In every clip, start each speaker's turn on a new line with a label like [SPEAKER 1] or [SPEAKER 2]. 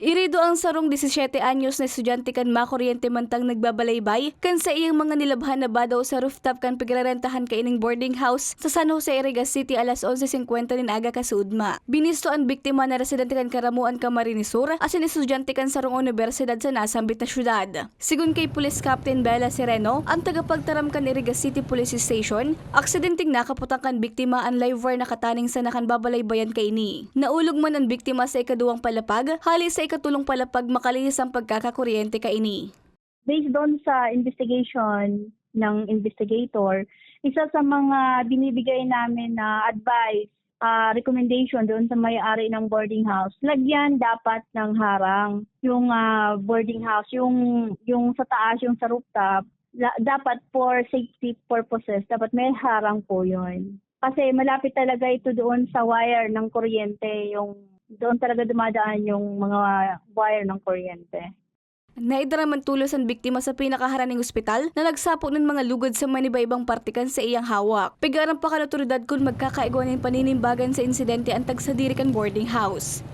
[SPEAKER 1] Irido ang sarong 17 anyos na estudyante kan makuryente mantang nagbabalaybay kan sa iyang mga nilabhan na ba daw sa rooftop kan pigrarentahan ka ining boarding house sa San Jose, Iriga City alas 11.50 nin aga kasudma. Binisto ang biktima na residente kan Karamuan Camarines Sur asin estudyante kan sarong universidad sa nasambit na syudad. Sigun kay Police Captain Bella Sereno, ang tagapagtaram kan Iriga City Police Station, aksidenteng nakaputang kan biktima ang live wire nakataning sa nakan babalaybayan kay ni. Naulog man ang biktima sa ikaduwang palapag, hali sa ikatulong palapag makalihis ang pagkakakuryente kay ini.
[SPEAKER 2] based doon sa investigation ng investigator, isa sa mga binibigay namin na advice, ah, recommendation doon sa may-ari ng boarding house, lagyan dapat ng harang yung ah, boarding house, yung yung sa taas, yung sa rooftop, la- dapat for safety purposes, dapat may harang po yun. Kasi malapit talaga ito doon sa wire ng kuryente, yung doon talaga dumadaan yung mga wire ng kuryente.
[SPEAKER 1] Naidaraman tulos ang biktima sa pinakaharaning ospital na nagsapok ng mga lugod sa manibaybang partikan sa iyang hawak. Pigarang pa kan otoridad kung magkakaigwanin paninimbagan sa insidente ang tagsadirikan boarding house.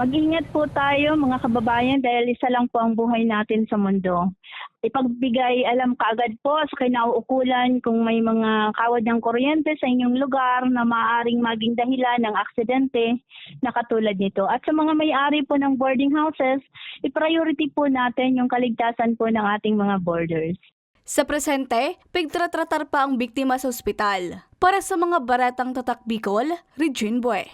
[SPEAKER 2] Mag-ingat po tayo mga kababayan dahil isa lang po ang buhay natin sa mundo. Ipagbigay alam kaagad po sa kinauukulan kung may mga kawad ng kuryente sa inyong lugar na maaaring maging dahilan ng aksidente na katulad nito. At sa mga may-ari po ng boarding houses, i-priority po natin yung kaligtasan po ng ating mga boarders.
[SPEAKER 1] Sa presente, pigtratratar pa ang biktima sa ospital. Para sa mga baratang tatak Bicol, Regine Boy.